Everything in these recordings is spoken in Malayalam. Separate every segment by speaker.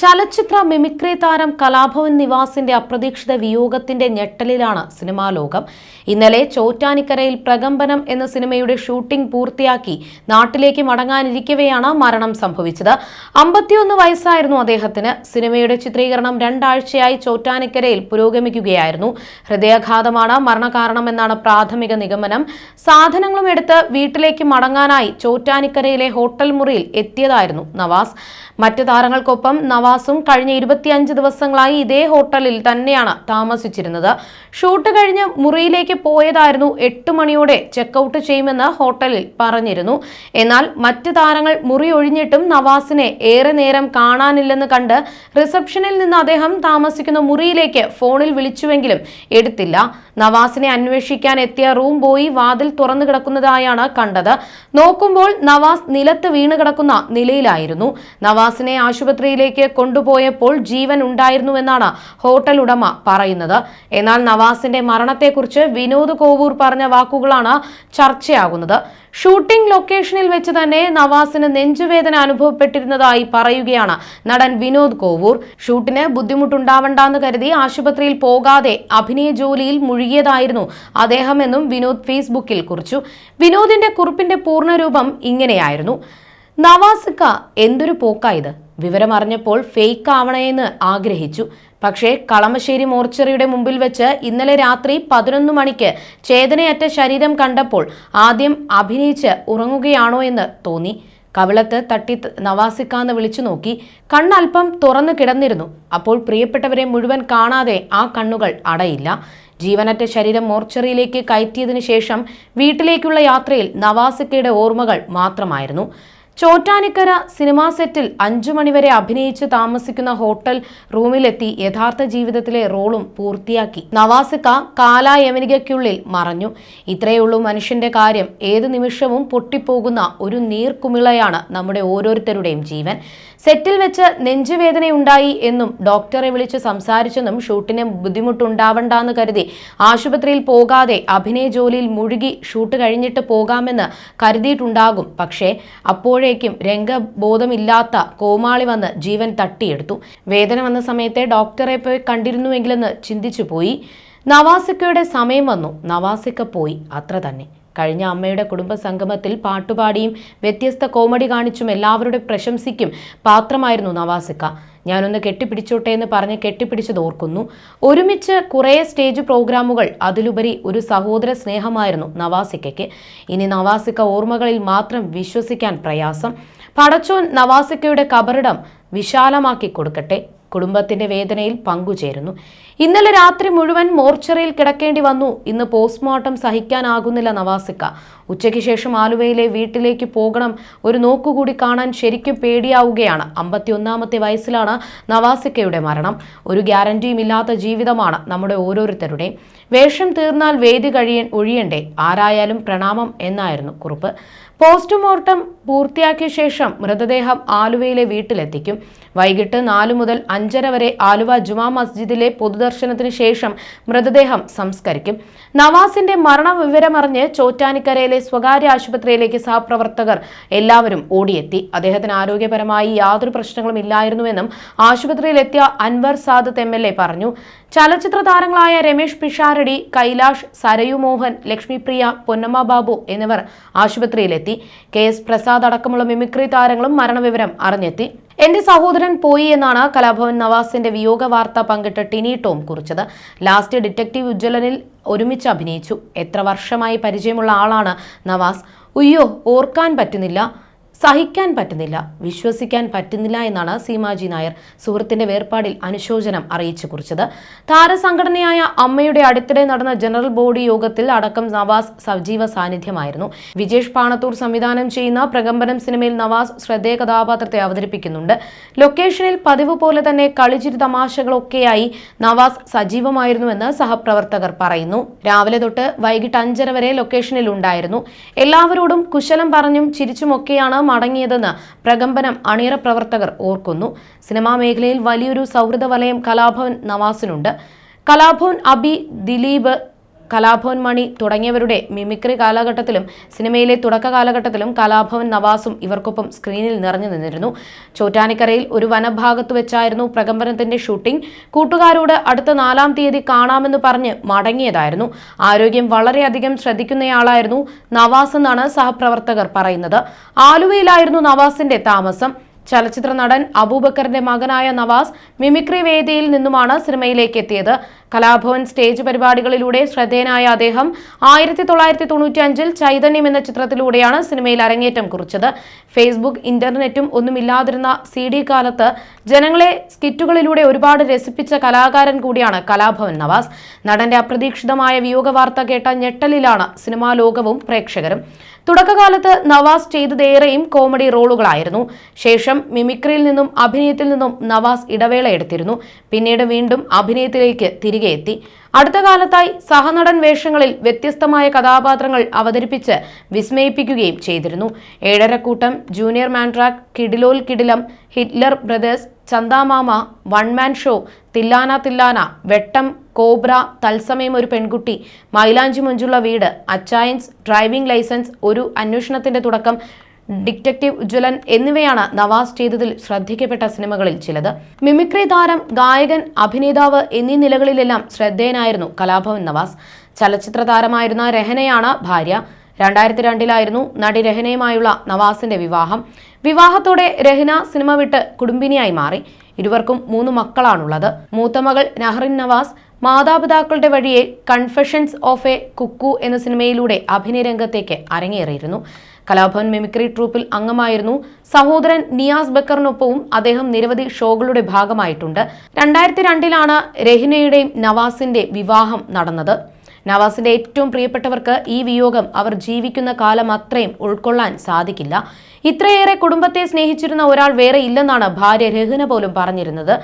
Speaker 1: ചലച്ചിത്ര മിമിക്രി താരം കലാഭവൻ നിവാസിന്റെ അപ്രതീക്ഷിത വിയോഗത്തിന്റെ ഞെട്ടലിലാണ് സിനിമാ ലോകം. ഇന്നലെ ചോറ്റാനിക്കരയിൽ പ്രകമ്പനം എന്ന സിനിമയുടെ ഷൂട്ടിംഗ് പൂർത്തിയാക്കി നാട്ടിലേക്ക് മടങ്ങാനിരിക്കവെയാണ് മരണം സംഭവിച്ചത്. അമ്പത്തിയൊന്ന് വയസ്സായിരുന്നു അദ്ദേഹത്തിന്. സിനിമയുടെ ചിത്രീകരണം രണ്ടാഴ്ചയായി ചോറ്റാനിക്കരയിൽ പുരോഗമിക്കുകയായിരുന്നു. ഹൃദയാഘാതമാണ് മരണകാരണമെന്നാണ് പ്രാഥമിക നിഗമനം. സാധനങ്ങളും എടുത്ത് വീട്ടിലേക്ക് മടങ്ങാനായി ചോറ്റാനിക്കരയിലെ ഹോട്ടൽ മുറിയിൽ എത്തിയതായിരുന്നു നവാസ്. മറ്റ് താരങ്ങൾക്കൊപ്പം നവാസും കഴിഞ്ഞ ഇരുപത്തിയഞ്ച് ദിവസങ്ങളായി ഇതേ ഹോട്ടലിൽ തന്നെയാണ് താമസിച്ചിരുന്നത്. ഷൂട്ട് കഴിഞ്ഞ് മുറിയിലേക്ക് പോയതായിരുന്നു എട്ട് മണിയോടെ ചെക്കൗട്ട് ചെയ്യുമെന്ന് ഹോട്ടലിൽ പറഞ്ഞിരുന്നു. എന്നാൽ മറ്റ് താരങ്ങൾ മുറി ഒഴിഞ്ഞിട്ടും നവാസിനെ ഏറെ നേരം കാണാനില്ലെന്ന് കണ്ട് റിസപ്ഷനിൽ നിന്ന് അദ്ദേഹം താമസിക്കുന്ന മുറിയിലേക്ക് ഫോണിൽ വിളിച്ചുവെങ്കിലും എടുത്തില്ല. നവാസിനെ അന്വേഷിക്കാൻ എത്തിയ റൂം ബോയി വാതിൽ തുറന്നു കിടക്കുന്നതായാണ് കണ്ടത്. നോക്കുമ്പോൾ നവാസ് നിലത്ത് വീണ് കിടക്കുന്ന നിലയിലായിരുന്നു. നവാസിനെ ആശുപത്രിയിലേക്ക് കൊണ്ടുപോയപ്പോൾ ജീവൻ ഉണ്ടായിരുന്നുവെന്നാണ് ഹോട്ടൽ ഉടമ പറയുന്നത്. എന്നാൽ നവാസിന്റെ മരണത്തെക്കുറിച്ച് വിനോദ് കോവൂർ പറഞ്ഞ വാക്കുകളാണ് ചർച്ചയാകുന്നത്. ഷൂട്ടിംഗ് ലൊക്കേഷനിൽ വെച്ച് തന്നെ നവാസിന് നെഞ്ചുവേദന അനുഭവപ്പെട്ടിരുന്നതായി പറയുകയാണ് നടൻ വിനോദ് കോവൂർ. ഷൂട്ടിന് ബുദ്ധിമുട്ടുണ്ടാവണ്ടെന്ന് കരുതി ആശുപത്രിയിൽ പോകാതെ അഭിനയ ജോലിയിൽ മുഴുകിയതായിരുന്നു അദ്ദേഹമെന്നും വിനോദ് ഫേസ്ബുക്കിൽ കുറിച്ചു. വിനോദിന്റെ കുറിപ്പിന്റെ പൂർണരൂപം ഇങ്ങനെയായിരുന്നു. നവാസിക്ക എന്തൊരു പോക്കായത് വിവരമറിഞ്ഞപ്പോൾ ഫേക്ക് ആവണേന്ന് ആഗ്രഹിച്ചു. പക്ഷേ കളമശ്ശേരി മോർച്ചറിയുടെ മുമ്പിൽ വെച്ച് ഇന്നലെ രാത്രി പതിനൊന്ന് മണിക്ക് ചേതനയറ്റ ശരീരം കണ്ടപ്പോൾ ആദ്യം അഭിനയിച്ച് ഉറങ്ങുകയാണോ എന്ന് തോന്നി. കവിളത്ത് തട്ടി നവാസിക്ക എന്ന് വിളിച്ചു നോക്കി. കണ്ണൽപ്പം തുറന്നു കിടന്നിരുന്നു. അപ്പോൾ പ്രിയപ്പെട്ടവരെ മുഴുവൻ കാണാതെ ആ കണ്ണുകൾ അടയില്ല. ജീവനറ്റ ശരീരം മോർച്ചറിയിലേക്ക് കയറ്റിയതിനു ശേഷം വീട്ടിലേക്കുള്ള യാത്രയിൽ നവാസിക്കയുടെ ഓർമ്മകൾ മാത്രമായിരുന്നു. ചോറ്റാനിക്കര സിനിമാ സെറ്റിൽ അഞ്ചു മണിവരെ അഭിനയിച്ച് താമസിക്കുന്ന ഹോട്ടൽ റൂമിലെത്തി യഥാർത്ഥ ജീവിതത്തിലെ റോളും പൂർത്തിയാക്കി. നവാസിക്ക കാലായവനികയ്ക്കുള്ളിൽ മറഞ്ഞു. ഇത്രയുള്ളൂ മനുഷ്യന്റെ കാര്യം. ഏത് നിമിഷവും പൊട്ടിപ്പോകുന്ന ഒരു നീർക്കുമിളയാണ് നമ്മുടെ ഓരോരുത്തരുടെയും ജീവൻ. സെറ്റിൽ വെച്ച് നെഞ്ചുവേദനയുണ്ടായി എന്നും ഡോക്ടറെ വിളിച്ച് സംസാരിച്ചെന്നും ഷൂട്ടിന് ബുദ്ധിമുട്ടുണ്ടാവണ്ടെന്ന് കരുതി ആശുപത്രിയിൽ പോകാതെ അഭിനയ ജോലിയിൽ മുഴുകി ഷൂട്ട് കഴിഞ്ഞിട്ട് പോകാമെന്ന് കരുതിയിട്ടുണ്ടാകും. പക്ഷേ അപ്പോഴേക്കും രംഗബോധമില്ലാത്ത കോമാളി വന്ന് ജീവൻ തട്ടിയെടുത്തു. വേദന വന്ന സമയത്തെ ഡോക്ടറെ പോയി കണ്ടിരുന്നുവെങ്കിലെന്ന് ചിന്തിച്ചു പോയി നവാസിക്കയുടെ സമയം വന്നു. നവാസിക്ക പോയി. അത്ര തന്നെ. കഴിഞ്ഞ അമ്മയുടെ കുടുംബ സംഗമത്തിൽ പാട്ടുപാടിയും വ്യത്യസ്ത കോമഡി കാണിച്ചും എല്ലാവരുടെ പ്രശംസിക്കും പാത്രമായിരുന്നു നവാസിക്ക. ഞാനൊന്ന് കെട്ടിപ്പിടിച്ചോട്ടെ എന്ന് പറഞ്ഞ് കെട്ടിപ്പിടിച്ചത് ഓർക്കുന്നു. ഒരുമിച്ച് കുറേ സ്റ്റേജ് പ്രോഗ്രാമുകൾ അതിലുപരി ഒരു സഹോദര സ്നേഹമായിരുന്നു നവാസിക്കയ്ക്ക്. ഇനി നവാസിക്ക ഓർമ്മകളിൽ മാത്രം വിശ്വസിക്കാൻ പ്രയാസം. പടച്ചോൻ നവാസിക്കയുടെ കബറിടം വിശാലമാക്കി കൊടുക്കട്ടെ. കുടുംബത്തിന്റെ വേദനയിൽ പങ്കുചേരുന്നു. ഇന്നലെ രാത്രി മുഴുവൻ മോർച്ചറിയിൽ കിടക്കേണ്ടി വന്നു. ഇന്ന് പോസ്റ്റ്മോർട്ടം സഹിക്കാനാകുന്നില്ല നവാസിക്ക. ഉച്ചയ്ക്ക് ശേഷം ആലുവയിലെ വീട്ടിലേക്ക് പോകണം. ഒരു നോക്കുകൂടി കാണാൻ ശരിക്കും പേടിയാവുകയാണ്. അമ്പത്തിയൊന്നാമത്തെ വയസ്സിലാണ് നവാസിക്കയുടെ മരണം. ഒരു ഗ്യാരണ്ടിയും ഇല്ലാത്ത ജീവിതമാണ് നമ്മുടെ ഓരോരുത്തരുടെയും. വേഷം തീർന്നാൽ വേദി കഴിയൻ ഒഴിയണ്ടേ? ആരായാലും പ്രണാമം എന്നായിരുന്നു കുറിപ്പ്. പോസ്റ്റ്മോർട്ടം പൂർത്തിയാക്കിയ ശേഷം മൃതദേഹം ആലുവയിലെ വീട്ടിലെത്തിക്കും. വൈകിട്ട് നാലു മുതൽ അഞ്ചര വരെ ആലുവ ജുമാ മസ്ജിദിലെ പൊതുദർശനത്തിന് ശേഷം മൃതദേഹം സംസ്കരിക്കും. നവാസിന്റെ മരണ വിവരമറിഞ്ഞ് ചോറ്റാനിക്കരയിലെ സ്വകാര്യ ആശുപത്രിയിലേക്ക് സഹപ്രവർത്തകർ എല്ലാവരും ഓടിയെത്തി. അദ്ദേഹത്തിന് ആരോഗ്യപരമായി യാതൊരു പ്രശ്നങ്ങളും ഇല്ലായിരുന്നുവെന്നും ആശുപത്രിയിലെത്തിയ അൻവർ സാദത്ത് എ പറഞ്ഞു. ചലച്ചിത്ര താരങ്ങളായ രമേഷ് പിഷാരടി കൈലാഷ് സരയു മോഹൻ ലക്ഷ്മിപ്രിയ പൊന്നമ്മ ബാബു എന്നിവർ ആശുപത്രിയിലെത്തി. കെ എസ് പ്രസാദ് അടക്കമുള്ള മിമിക്രി താരങ്ങളും മരണവിവരം അറിഞ്ഞെത്തി. എന്റെ സഹോദരൻ പോയി എന്നാണ് കലാഭവൻ നവാസിന്റെ വിയോഗ വാർത്ത പങ്കിട്ട് ടിനി ടോം കുറിച്ചത്. ലാസ്റ്റ് ഡിറ്റക്റ്റീവ് ഉജ്ജ്വലനിൽ ഒരുമിച്ച് അഭിനയിച്ചു. എത്ര വർഷമായി പരിചയമുള്ള ആളാണ് നവാസ്. ഉയ്യോ ഓർക്കാൻ പറ്റുന്നില്ല. സഹിക്കാൻ പറ്റുന്നില്ല വിശ്വസിക്കാൻ പറ്റുന്നില്ല എന്നാണ് സീമാജി നായർ സുഹൃത്തിന്റെ വേർപാടിൽ അനുശോചനം അറിയിച്ചു കുറിച്ചത്. താരസംഘടനയായ അമ്മയുടെ അടുത്തിടെ നടന്ന ജനറൽ ബോഡി യോഗത്തിൽ അടക്കം നവാസ് സജീവ സാന്നിധ്യമായിരുന്നു. വിജേഷ് പാണത്തൂർ സംവിധാനം ചെയ്യുന്ന പ്രകമ്പനം സിനിമയിൽ നവാസ് ശ്രദ്ധേയ കഥാപാത്രത്തെ അവതരിപ്പിക്കുന്നുണ്ട്. ലൊക്കേഷനിൽ പതിവ് പോലെ തന്നെ കളിച്ചിരി തമാശകളൊക്കെയായി നവാസ് സജീവമായിരുന്നുവെന്ന് സഹപ്രവർത്തകർ പറയുന്നു. രാവിലെ തൊട്ട് വൈകിട്ട് അഞ്ചര വരെ ലൊക്കേഷനിൽ ഉണ്ടായിരുന്നു എല്ലാവരോടും കുശലം പറഞ്ഞും ചിരിച്ചുമൊക്കെയാണ് മടങ്ങിയതെന്ന് പ്രകമ്പനം അണിയറ പ്രവർത്തകർ ഓർക്കുന്നു. സിനിമാ മേഖലയിൽ വലിയൊരു സൗഹൃദ വലയം കലാഭവൻ നവാസിനുണ്ട്. കലാഭവൻ അബി ദിലീപ് കലാഭവൻ മണി തുടങ്ങിയവരുടെ മിമിക്രി കാലഘട്ടത്തിലും സിനിമയിലെ തുടക്ക കാലഘട്ടത്തിലും കലാഭവൻ നവാസും ഇവർക്കൊപ്പം സ്ക്രീനിൽ നിറഞ്ഞു നിന്നിരുന്നു. ചോറ്റാനിക്കരയിൽ ഒരു വനഭാഗത്ത് വെച്ചായിരുന്നു പ്രകമ്പനത്തിന്റെ ഷൂട്ടിംഗ്. കൂട്ടുകാരോട് അടുത്ത നാലാം തീയതി കാണാമെന്ന് പറഞ്ഞ് മടങ്ങിയതായിരുന്നു. ആരോഗ്യം വളരെയധികം ശ്രദ്ധിക്കുന്നയാളായിരുന്നു നവാസ് എന്നാണ് സഹപ്രവർത്തകർ പറയുന്നത്. ആലുവയിലായിരുന്നു നവാസിന്റെ താമസം. ചലച്ചിത്ര നടൻ അബൂബക്കറിന്റെ മകനായ നവാസ് മിമിക്രി വേദിയിൽ നിന്നുമാണ് സിനിമയിലേക്ക് എത്തിയത്. കലാഭവൻ സ്റ്റേജ് പരിപാടികളിലൂടെ ശ്രദ്ധേയനായ അദ്ദേഹം ആയിരത്തി തൊള്ളായിരത്തി തൊണ്ണൂറ്റി അഞ്ചിൽ ചൈതന്യം എന്ന ചിത്രത്തിലൂടെയാണ് സിനിമയിൽ അരങ്ങേറ്റം കുറിച്ചത്. ഫേസ്ബുക്ക് ഇന്റർനെറ്റും ഒന്നുമില്ലാതിരുന്ന സി ഡി കാലത്ത് ജനങ്ങളെ സ്കിറ്റുകളിലൂടെ ഒരുപാട് രസിപ്പിച്ച കലാകാരൻ കൂടിയാണ് കലാഭവൻ നവാസ്. നടന്റെ അപ്രതീക്ഷിതമായ വിയോഗ വാർത്ത കേട്ട ഞെട്ടലിലാണ് സിനിമാ ലോകവും പ്രേക്ഷകരും. തുടക്കകാലത്ത് നവാസ് ചെയ്തതേറെയും കോമഡി റോളുകളായിരുന്നു. ശേഷം മിമിക്രിയിൽ നിന്നും അഭിനയത്തിൽ നിന്നും നവാസ് ഇടവേള എടുത്തിരുന്നു. പിന്നീട് വീണ്ടും അഭിനയത്തിലേക്ക് തിരികെ എത്തി അടുത്ത കാലത്തായി സഹനടൻ വേഷങ്ങളിൽ വ്യത്യസ്തമായ കഥാപാത്രങ്ങൾ അവതരിപ്പിച്ച് വിസ്മയിപ്പിക്കുകയും ചെയ്തിരുന്നു. Ezharakoottam junior Mandrake Kidilol Kidilam Hitler brothers Chandamama one man show Thillana Thillana Vettam cobra Thalsamayam Oru Penkutty മൈലാഞ്ചി മുഞ്ചുള്ള വീട് അച്ചായൻസ് ഡ്രൈവിംഗ് ലൈസൻസ് ഒരു അന്വേഷണത്തിന്റെ തുടക്കം ഡിറ്റക്റ്റീവ് ഉജ്വലൻ എന്നിവയാണ് നവാസ് ചെയ്തതിൽ ശ്രദ്ധിക്കപ്പെട്ട സിനിമകളിൽ ചിലത്. മിമിക്രി താരം ഗായകൻ അഭിനേതാവ് എന്നീ നിലകളിലെല്ലാം ശ്രദ്ധേയനായിരുന്നു കലാഭവൻ നവാസ്. ചലച്ചിത്ര താരമായിരുന്ന രഹനയാണ് ഭാര്യ. രണ്ടായിരത്തി രണ്ടിലായിരുന്നു നടി രഹനയുമായുള്ള നവാസിന്റെ വിവാഹം. വിവാഹത്തോടെ രഹന സിനിമ വിട്ട് കുടുംബിനിയായി മാറി. ഇരുവർക്കും മൂന്ന് മക്കളാണുള്ളത്. മൂത്ത മകൾ നഹറിൻ നവാസ് മാതാപിതാക്കളുടെ വഴിയെ കൺഫെഷൻസ് ഓഫ് എ കുക്കു എന്ന സിനിമയിലൂടെ അഭിനയ രംഗത്തേക്ക് അരങ്ങേറിയിരുന്നു. കലാഭവൻ മിമിക്രി ട്രൂപ്പിൽ അംഗമായിരുന്നു സഹോദരൻ നിയാസ് ബക്കറിനൊപ്പവും അദ്ദേഹം നിരവധി ഷോകളുടെ ഭാഗമായിട്ടുണ്ട്. രണ്ടായിരത്തി രണ്ടിലാണ് രഹിനയുടെയും നവാസിന്റെ വിവാഹം നടന്നത്. നവാസിന്റെ ഏറ്റവും പ്രിയപ്പെട്ടവർക്ക് ഈ വിയോഗം അവർ ജീവിക്കുന്ന കാലം അത്രയും ഉൾക്കൊള്ളാൻ സാധിക്കില്ല. ഇത്രയേറെ കുടുംബത്തെ സ്നേഹിച്ചിരുന്ന ഒരാൾ വേറെ ഇല്ലെന്നാണ് ഭാര്യ രഹ്ന പോലും പറഞ്ഞിരുന്നത്.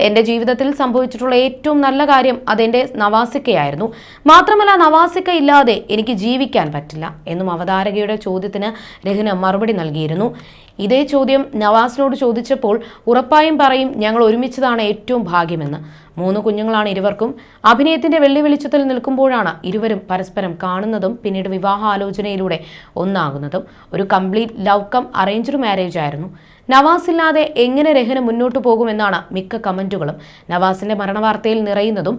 Speaker 1: എന്റെ ജീവിതത്തിൽ സംഭവിച്ചിട്ടുള്ള ഏറ്റവും നല്ല കാര്യം അതെന്റെ നവാസിക്കയായിരുന്നു. മാത്രമല്ല നവാസിക്ക ഇല്ലാതെ എനിക്ക് ജീവിക്കാൻ പറ്റില്ല എന്നും അവതാരകയുടെ ചോദ്യത്തിന് രഹ്ന മറുപടി നൽകിയിരുന്നു. ഇതേ ചോദ്യം നവാസിനോട് ചോദിച്ചപ്പോൾ ഉറപ്പായും പറയും ഞങ്ങൾ ഒരുമിച്ചതാണ് ഏറ്റവും ഭാഗ്യമെന്ന്. മൂന്ന് കുഞ്ഞുങ്ങളാണ് ഇരുവർക്കും. അഭിനയത്തിന്റെ വെള്ളി വെളിച്ചത്തിൽ നിൽക്കുമ്പോഴാണ് ഇരുവരും പരസ്പരം കാണുന്നതും പിന്നീട് വിവാഹ ആലോചനയിലൂടെ ഒന്നാകുന്നതും. ഒരു complete love cum arranged marriage ആയിരുന്നു. നവാസ് ഇല്ലാതെ എങ്ങനെ രഹന മുന്നോട്ട് പോകുമെന്നാണ് മിക്ക കമന്റുകളും. നവാസിന്റെ മരണവാർത്തയിൽ നിറയുന്നതും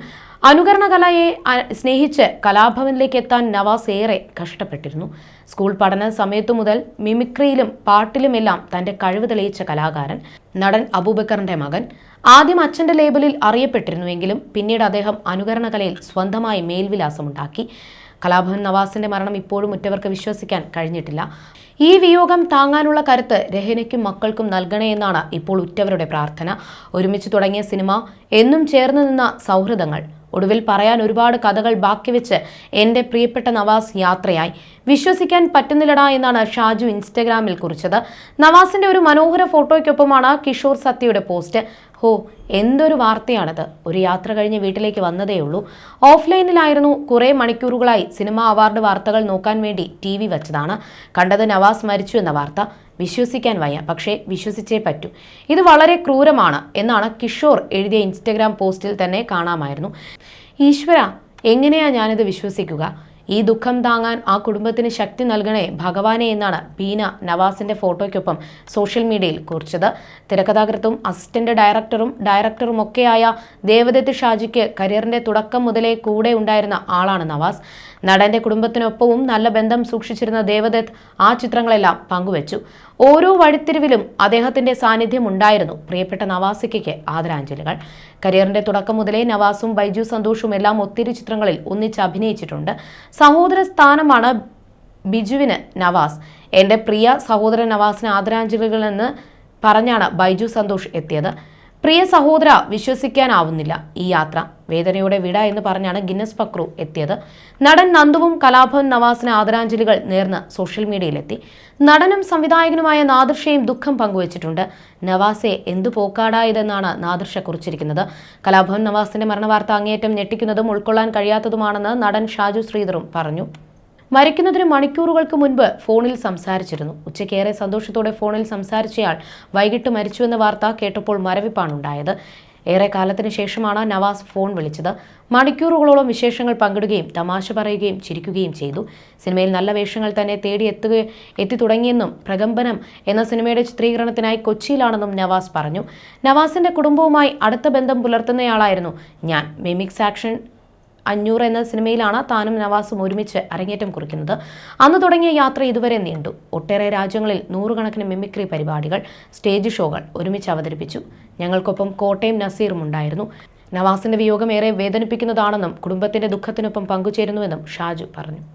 Speaker 1: അനുകരണ കലയെ സ്നേഹിച്ച് കലാഭവനിലേക്ക് എത്താൻ നവാസ് ഏറെ കഷ്ടപ്പെട്ടിരുന്നു. സ്കൂൾ പഠന സമയത്തു മുതൽ മിമിക്രിയിലും പാട്ടിലുമെല്ലാം തന്റെ കഴിവ് തെളിയിച്ച കലാകാരൻ നടൻ അബൂബക്കറിന്റെ മകൻ. ആദ്യം അച്ഛന്റെ ലേബലിൽ അറിയപ്പെട്ടിരുന്നുവെങ്കിലും പിന്നീട് അദ്ദേഹം അനുകരണ കലയിൽ സ്വന്തമായി മേൽവിലാസമുണ്ടാക്കി. കലാഭവൻ നവാസിന്റെ മരണം ഇപ്പോഴും ഉറ്റവർക്ക് വിശ്വസിക്കാൻ കഴിഞ്ഞിട്ടില്ല. ഈ വിയോഗം താങ്ങാനുള്ള കരുത്ത് രഹനയ്ക്കും മക്കൾക്കും നൽകണേ എന്നാണ് ഇപ്പോൾ ഉറ്റവരുടെ പ്രാർത്ഥന. ഒരുമിച്ച് തുടങ്ങിയ സിനിമ എന്നും ചേർന്ന് നിന്ന സൗഹൃദങ്ങൾ ഒടുവിൽ പറയാൻ ഒരുപാട് കഥകൾ ബാക്കി വെച്ച് എന്റെ പ്രിയപ്പെട്ട നവാസ് യാത്രയായി. വിശ്വസിക്കാൻ പറ്റുന്നില്ലടാ എന്നാണ് ഷാജു ഇൻസ്റ്റഗ്രാമിൽ കുറിച്ചത്. നവാസിന്റെ ഒരു മനോഹര ഫോട്ടോയ്ക്കൊപ്പമാണ് കിഷോർ സത്യയുടെ പോസ്റ്റ്. ഹോ എന്തൊരു വാർത്തയാണത്. ഒരു യാത്ര കഴിഞ്ഞ് വീട്ടിലേക്ക് വന്നതേയുള്ളൂ ഓഫ്ലൈനിലായിരുന്നു കുറേ മണിക്കൂറുകളായി സിനിമ അവാർഡ് വാർത്തകൾ നോക്കാൻ വേണ്ടി ടി വി വെച്ചതാണ്. കണ്ടത് നവാസ് മരിച്ചു എന്ന വാർത്ത. വിശ്വസിക്കാൻ വയ്യ. പക്ഷേ വിശ്വസിച്ചേ പറ്റൂ. ഇത് വളരെ ക്രൂരമാണ് എന്നാണ് കിഷോർ എഴുതിയ ഇൻസ്റ്റഗ്രാം പോസ്റ്റിൽ തന്നെ കാണാമായിരുന്നു. ഈശ്വര എങ്ങനെയാ ഞാനിത് വിശ്വസിക്കുക? ഈ ദുഃഖം താങ്ങാൻ ആ കുടുംബത്തിന് ശക്തി നൽകണേ ഭഗവാനെ എന്നാണ് ബീന നവാസിന്റെ ഫോട്ടോയ്ക്കൊപ്പം സോഷ്യൽ മീഡിയയിൽ കുറിച്ചത്. തിരക്കഥാകൃത്തും അസിസ്റ്റന്റ് ഡയറക്ടറും ഡയറക്ടറും ഒക്കെയായ ദേവദത്ത് ഷാജിക്ക് കരിയറിന്റെ തുടക്കം മുതലേ കൂടെ ഉണ്ടായിരുന്ന ആളാണ് നവാസ്. നടന്റെ കുടുംബത്തിനൊപ്പവും നല്ല ബന്ധം സൂക്ഷിച്ചിരുന്ന ദേവദത്ത് ആ ചിത്രങ്ങളെല്ലാം പങ്കുവച്ചു. ഓരോ വഴിത്തിരിവിലും അദ്ദേഹത്തിന്റെ സാന്നിധ്യം ഉണ്ടായിരുന്നു. പ്രിയപ്പെട്ട നവാസിക്കയ്ക്ക് ആദരാഞ്ജലികൾ. കരിയറിന്റെ തുടക്കം മുതലേ നവാസും ബൈജു സന്തോഷും എല്ലാം ഒത്തിരി ചിത്രങ്ങളിൽ ഒന്നിച്ച് അഭിനയിച്ചിട്ടുണ്ട്. സഹോദര സ്ഥാനമാണ് ബിജുവിന് നവാസ്. എന്റെ പ്രിയ സഹോദരൻ നവാസിന് ആദരാഞ്ജലികൾ എന്ന് പറഞ്ഞാണ് ബൈജു സന്തോഷ് എത്തിയത്. പ്രിയ സഹോദര വിശ്വസിക്കാനാവുന്നില്ല. ഈ യാത്ര വേദനയുടെ വിട എന്ന് പറഞ്ഞാണ് ഗിന്നസ് പക്രു എത്തിയത്. നടൻ നന്ദുവും കലാഭവൻ നവാസിന് ആദരാഞ്ജലികൾ നേർന്ന് സോഷ്യൽ മീഡിയയിലെത്തി. നടനും സംവിധായകനുമായ നാദർഷയും ദുഃഖം പങ്കുവച്ചിട്ടുണ്ട്. നവാസെ എന്തു പോക്കാടായതെന്നാണ് നാദർഷ കുറിച്ചിരിക്കുന്നത്. കലാഭവൻ നവാസിന്റെ മരണവാർത്ത അങ്ങേയറ്റം ഞെട്ടിക്കുന്നതും ഉൾക്കൊള്ളാൻ കഴിയാത്തതുമാണെന്ന് നടൻ ഷാജു ശ്രീധറും പറഞ്ഞു. മരിക്കുന്നതിന് മണിക്കൂറുകൾക്ക് മുൻപ് ഫോണിൽ സംസാരിച്ചിരുന്നു. ഉച്ചയ്ക്കേറെ സന്തോഷത്തോടെ ഫോണിൽ സംസാരിച്ചയാൾ വൈകിട്ട് മരിച്ചുവെന്ന വാർത്ത കേട്ടപ്പോൾ മരവിപ്പാണുണ്ടായത്. ഏറെ കാലത്തിന് ശേഷമാണ് നവാസ് ഫോൺ വിളിച്ചത്. മണിക്കൂറുകളോളം വിശേഷങ്ങൾ പങ്കിടുകയും തമാശ പറയുകയും ചിരിക്കുകയും ചെയ്തു. സിനിമയിൽ നല്ല വേഷങ്ങൾ തന്നെ തേടി എത്തുക എത്തി തുടങ്ങിയെന്നും പ്രകമ്പനം എന്ന സിനിമയുടെ ചിത്രീകരണത്തിനായി കൊച്ചിയിലാണെന്നും നവാസ് പറഞ്ഞു. നവാസിന്റെ കുടുംബവുമായി അടുത്ത ബന്ധം പുലർത്തുന്നയാളായിരുന്നു ഞാൻ. മിമിക്സ് ആക്ഷൻ അഞ്ഞൂറ് എന്ന സിനിമയിലാണ് താനും നവാസും ഒരുമിച്ച് അരങ്ങേറ്റം കുറിക്കുന്നത്. അന്ന് തുടങ്ങിയ യാത്ര ഇതുവരെ നീണ്ടു. ഒട്ടേറെ രാജ്യങ്ങളിൽ നൂറുകണക്കിന് മിമിക്രി പരിപാടികൾ സ്റ്റേജ് ഷോകൾ ഒരുമിച്ച് അവതരിപ്പിച്ചു. ഞങ്ങൾക്കൊപ്പം കോട്ടയം നസീറും ഉണ്ടായിരുന്നു. നവാസിന്റെ വിയോഗം ഏറെ വേദനിപ്പിക്കുന്നതാണെന്നും കുടുംബത്തിന്റെ ദുഃഖത്തിനൊപ്പം പങ്കുചേരുന്നുവെന്നും ഷാജു പറഞ്ഞു.